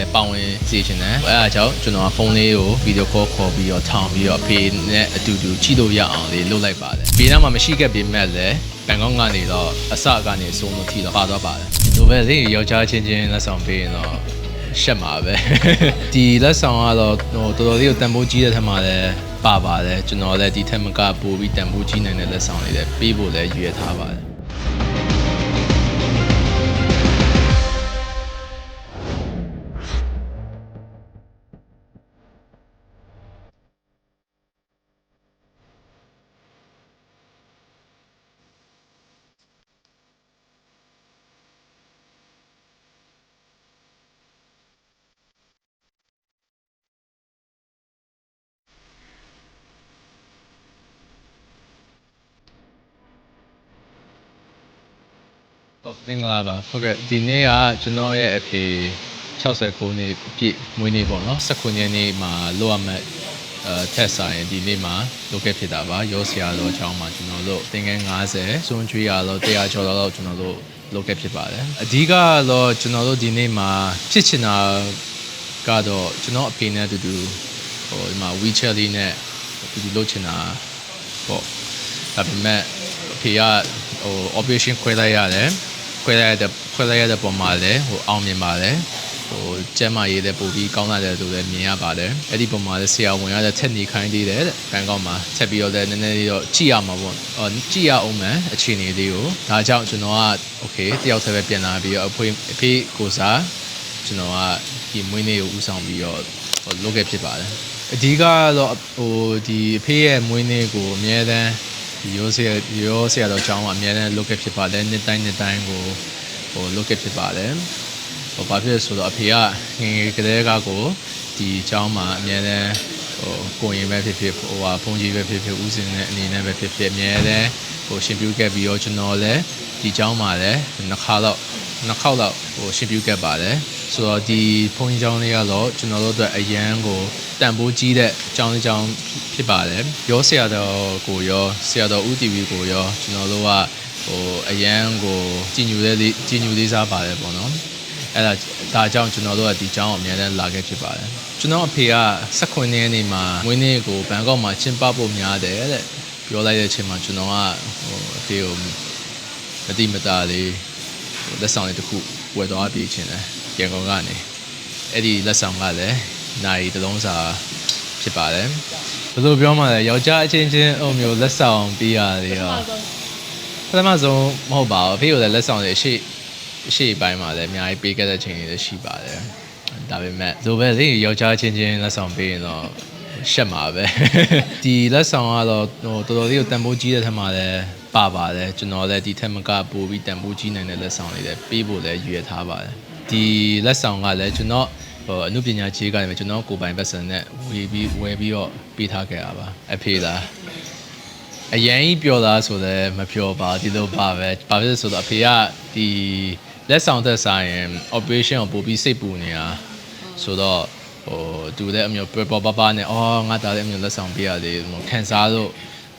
လည်းပါဝင်စေချင်တယ်အဲအားကြောင့်ကျွန်တော်ကဖုန်းလေးကိုဗီဒီယိုခေါ်ခေါ်ပြီးတော့ထောင်ပြီးတော့အဖေနဲ့အတူတူကြည့်လို့ရအောင်လေးလုပ်လိုက်ပါတယ်ဘေးနားမှာမရှိခဲ့ပေမဲ့လည်းဘန်ကောက်ကနေတော့အစကနေအဆုံးလို့ထိတော့ပါသွားပါတယ်ဒီပဲလေယောက်ျားချင်းချင်းလက်ဆောင်ပေးရင်တော့ရှက်မှာပဲဒီလက်ဆောင်ကတော့ဟိုတော်တော်လေးကိုတန်ဖိုးကြီးတဲ့ထက်မှာလည်းပါပါတယ်ကျွန်တော်လည်းဒီထက်မကပိုပြီးတန်ဖိုးကြီးနိုင်တဲ့လက်ဆောင်လေးလည်းပေးဖို့လည်းရည်ရထားပါတယ် ဟုတ်မင်္ဂလာပါဟုတ်ကဲ့ဒီနေ့ကကျွန်တော်ရဲ့အဖေ69နှစ်ပြည့်မွေးနေ့ပေါ့နော်19ရက်နေ့မှာလောက်ရမဲ့အဲတက်ဆိုင်ဒီနေ့မှာလုပ်ခဲ့ဖြစ်တာပါရောဆရာတော်အကြောင်းမှာကျွန်တော်တို့သင်္ကန်း90စွန်းကျွေးရတော့100ကျော်တော့ကျွန်တော်တို့လုပ်ခဲ့ဖြစ်ပါတယ်အဓိကတော့ကျွန်တော်တို့ဒီနေ့မှာဖြစ်ချင်တာကတော့ကျွန်တော်အဖေနဲ့အတူတူဟိုဒီမှာ WeChat လေးနဲ့အတူတူလုပ်ချင်တာပေါ့ဒါပေမဲ့အဖေကဟို operation ခွဲလိုက်ရတယ် ခွဲလိုက်ရတဲ့ခွဲလိုက်ရတဲ့ပုံမှာလည်းဟိုအောင်မြင်ပါတယ်ဟိုကျမ်းမာရေးတဲ့ပို့ပြီးကောင်းလာတယ်လို့လည်းမြင်ရပါတယ်အဲ့ဒီပုံမှာလည်းဆရာဝန်ရတဲ့ထက်နေခိုင်းသေးတယ်တဲ့ဘန်ကောက်မှာဆက်ပြီးတော့လည်းနည်းနည်းလေးတော့ကြည့်ရမှာပေါ့အော်ကြည့်ရအောင်မယ်အခြေအနေလေးကိုဒါကြောင့်ကျွန်တော်က okay တယောက်တည်းပဲပြန်လာပြီးတော့အဖေအဖေကိုစားကျွန်တော်ကဒီမွေးနေ့ကိုဦးဆောင်ပြီးတော့ဟိုလုပ်ခဲ့ဖြစ်ပါတယ်အဓိကကတော့ဟိုဒီအဖေရဲ့မွေးနေ့ကိုအများတန်းဒီ ရိုးဆရာရိုးဆရာတော်ကျောင်းမှာအများတန်းလုပ်ခဲ့ဖြစ်ပါတယ်နှစ်တိုင်းနှစ်တိုင်းကိုဟိုလုပ်ခဲ့ဖြစ်ပါတယ်ဟိုဘာဖြစ်လဲဆိုတော့အဖေကငယ်ငယ်ကလေးကကိုဒီကျောင်းမှာအများတန်းဟိုကိုရင်ပဲဖြစ်ဖြစ်ဟိုဟာဖုန်ကြီးပဲဖြစ်ဖြစ်ဦးစင်တဲ့အနေနဲ့ပဲဖြစ်ဖြစ်အများတန်းဟိုရှင်ပြုခဲ့ပြီးတော့ကျွန်တော်လည်းဒီကျောင်းမှာလည်းနှစ်ခါတော့နှစ်ခေါက်တော့ဟိုရှင်ပြုခဲ့ပါတယ် ဆိုတော့ဒီဖုန်ကြီးကျောင်းလေးကတော့ကျွန်တော်တို့အတွက်အရန်ကိုတန်ဖိုးကြီးတဲ့ကျောင်းလေးကျောင်းဖြစ်ပါတယ်ရောဆရာတော်ကိုရောဆရာတော်ဦးတီဗီကိုရောကျွန်တော်တို့ကဟိုအရန်ကိုကြည်ညိုတဲ့လေးကြည်ညိုလေးစားပါတယ်ပေါ့နော်အဲ့ဒါဒါကြောင့်ကျွန်တော်တို့ကဒီကျောင်းကိုအများနဲ့လာခဲ့ဖြစ်ပါတယ်ကျွန်တော်အဖေက16နှစ်နေ့မှာမွေးနေ့ကိုဘန်ကောက်မှာကျင်းပဖို့များတယ်တဲ့ပြောလိုက်တဲ့အချိန်မှာကျွန်တော်ကဟိုအဖေကိုမတိမတာလေးဟိုလက်ဆောင်လေးတစ်ခုဝယ်သွားပြီးချင်းတယ် ရန်ကုန်ကနေအဲ့ဒီလက်ဆောင်ကလည်းနိုင်တစ်လုံးစာဖြစ်ပါတယ်ဘယ်လိုပြောမှလဲယောက်ျားအချင်းချင်းအုံမျိုးလက်ဆောင်ပေးရတယ်ရောပထမဆုံးမဟုတ်ပါဘူးအဖေကလည်းလက်ဆောင်တွေအရှိအရှိပိုင်းမှာလည်းအများကြီးပေးခဲ့တဲ့ချိန်တွေလည်းရှိပါတယ်ဒါပေမဲ့လိုပဲလေယောက်ျားချင်းချင်းလက်ဆောင်ပေးရင်တော့ရှက်မှာပဲဒီလက်ဆောင်ကတော့ဟိုတော်တော်လေးကိုတန်ဖိုးကြီးတဲ့ထက်မှာလည်းပါပါတယ်ကျွန်တော်လည်းဒီထက်မကပိုပြီးတန်ဖိုးကြီးနိုင်တဲ့လက်ဆောင်လေးလည်းပေးဖို့လည်းရည်ရထားပါတယ် ဒီလက်ဆောင်ကလည်းကျွန်တော်ဟိုအမှုပညာခြေကနေပဲကျွန်တော်ကိုယ်ပိုင်ပတ်စံနဲ့ဝေပြီးဝယ်ပြီးတော့ပေးထားခဲ့တာပါအဖေလားအရင်ကြီးပြောတာဆိုလည်းမပြောပါဒီလိုပါပဲဘာဖြစ်လဲဆိုတော့အဖေကဒီလက်ဆောင်သက်ဆိုင်ရင် operation ကိုပို့ပြီးစိတ်ပူနေတာဆိုတော့ဟိုသူလည်းအမျိုးပပပပနဲ့အော်ငါတားလည်းအမျိုးလက်ဆောင်ပေးရတယ်ဟိုခံစားလို့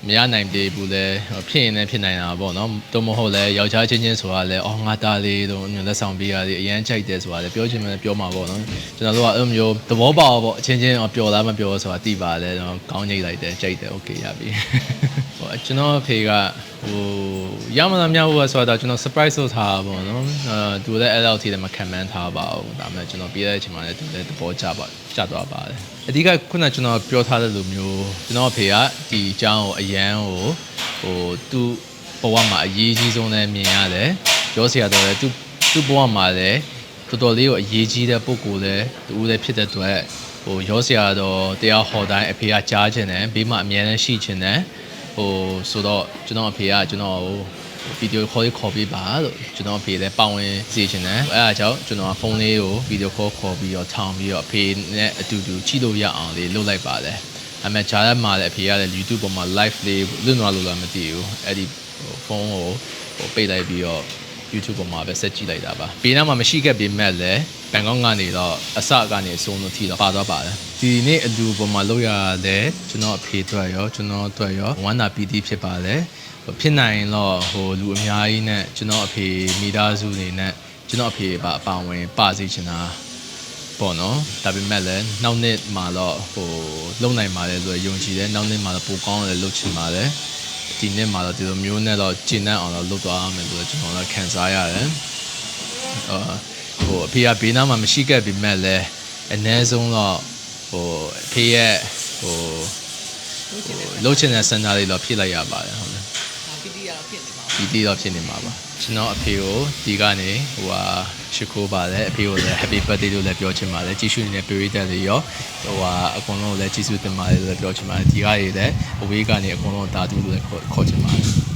မရနိုင်သေးဘူးလဲဟိုဖြစ်ရင်လည်းဖြစ်နိုင်တာပေါ့နော်တော့မဟုတ်လဲယောက်ျားချင်းချင်းဆိုတာလဲအော်ငါတားလေးတို့အမျိုးလက်ဆောင်ပေးရတယ်အရင်ကြိုက်တယ်ဆိုတာလဲပြောချင်မှပြောမှာပေါ့နော်ကျွန်တော်တို့ကအဲ့လိုမျိုးသဘောပေါက်ပေါ့အချင်းချင်းပျော်လားမပျော်ဆိုတာသိပါလဲတော့ကောင်းကြိတ်လိုက်တယ်ကြိုက်တယ်โอเคရပြီ ဟိုကျွန်တော်အဖေက ဟိုရမလားမရဘူးပဲဆိုတော့ကျွန်တော် surprise လုပ်ထားတာပေါ့နော်အဲသူလည်းအဲ့လောက်ထိလည်းမခံမှန်းထားပါဘူးဒါပေမဲ့ကျွန်တော်ပြေးတဲ့အချိန်မှာလည်းသူလည်းသဘောကျပါကျသွားပါတယ်အဓိကခုနကကျွန်တော်ပြောထားတဲ့လူမျိုးကျွန်တော်အဖေကဒီအကြောင်းကိုအရန်ကိုဟိုသူ့ဘဝမှာအရေးကြီးဆုံးလည်းမြင်ရတယ်ပြောစရာတော့လည်းသူ့သူ့ဘဝမှာလည်းတော်တော်လေးကိုအရေးကြီးတဲ့ပုံကိုယ်လည်းတူလည်းဖြစ်တဲ့အတွက်ဟိုရောစရာတော့တရားဟောတိုင်းအဖေကကြားခြင်းတယ်ဘေးမှာအမြဲတမ်းရှိခြင်းတယ် ဟိုဆိုတော့ကျွန်တော်အဖေကကျွန်တော်ကိုဗီဒီယိုခေါ်ခေါ်ပေးပါလို့ကျွန်တော်အဖေလည်းပါဝင်စေချင်တယ်အဲအားကြောင့်ကျွန်တော်ဖုန်းလေးကိုဗီဒီယိုခေါ်ခေါ်ပြီးတော့ထောင်ပြီးတော့အဖေနဲ့အတူတူကြည့်လို့ရအောင်လေးလုပ်လိုက်ပါတယ်အမေဂျာရက်မှာလည်းအဖေကလည်း YouTube ပေါ်မှာ live လေးလွတ်သွားလို့လည်းမသိဘူးအဲ့ဒီဖုန်းကိုဟိုပိတ်လိုက်ပြီးတော့ YouTube ပေါ်မှာပဲဆက်ကြည့်လိုက်တာပါဘေးနားမှာမရှိခဲ့ပေမဲ့လည်းဘန်ကောက်ကနေတော့အစကနေအဆုံးလို့ထိတော့ပါသွားပါတယ်ဒီနေ့အလူပေါ်မှာလောက်ရတယ်ကျွန်တော်အဖေအတွက်ရောကျွန်တော်အတွက်ရောဝမ်းသာပီတိဖြစ်ပါတယ်ဟိုဖြစ်နိုင်ရင်တော့ဟိုလူအများကြီးနဲ့ကျွန်တော်အဖေမိသားစုတွေနဲ့ကျွန်တော်အဖေပါအပါဝင်ပါစေချင်တာပပေါ့နော်ဒါပေမဲ့လည်းနောက်နှစ်မှာတော့ဟိုလုံနိုင်ပါတယ်ဆိုတော့ယုံကြည်တယ်နောက်နှစ်မှာတော့ပိုကောင်းတယ်လုပ်ချင်ပါတယ် ဒီနှစ်မှာတော့ဒီလိုမျိုးနဲ့တော့ကျင့်တတ်အောင်တော့လုပ်သွားရမယ်ဆိုတော့ကျွန်တော်လည်းခံစားရတယ်အာဟိုအဖေကဘေးနားမှာမရှိခဲ့ပေမဲ့လည်းအ ਨੇ ဆုံးတော့ဟိုအဖေရဲ့ဟိုလို့ချင်တယ်လှုပ်ချင်တဲ့စံသားလေးတော့ဖြည့်လိုက်ရပါတယ်ဟုတ်လား ဒါပီတီကတော့ဖြစ်နေပါ ဒီတီတော့ဖြစ်နေမှာပါကျွန်တော်အဖေကိုဒီကနေဟိုဟာရှိခိုးပါတယ်အဖေကိုလည်း happy birthday လို့လည်းပြောချင်ပါတယ်ကြည့်ရှုနေတဲ့ပရိသတ်တွေရောဟိုဟာအကုန်လုံးကိုလည်းကျေးဇူးတင်ပါတယ်လို့လည်းပြောချင်ပါတယ်ဒီကရေလည်းအဝေးကနေအကုန်လုံးတာတူလို့လည်းခေါ်ခေါ်ချင်ပါတယ်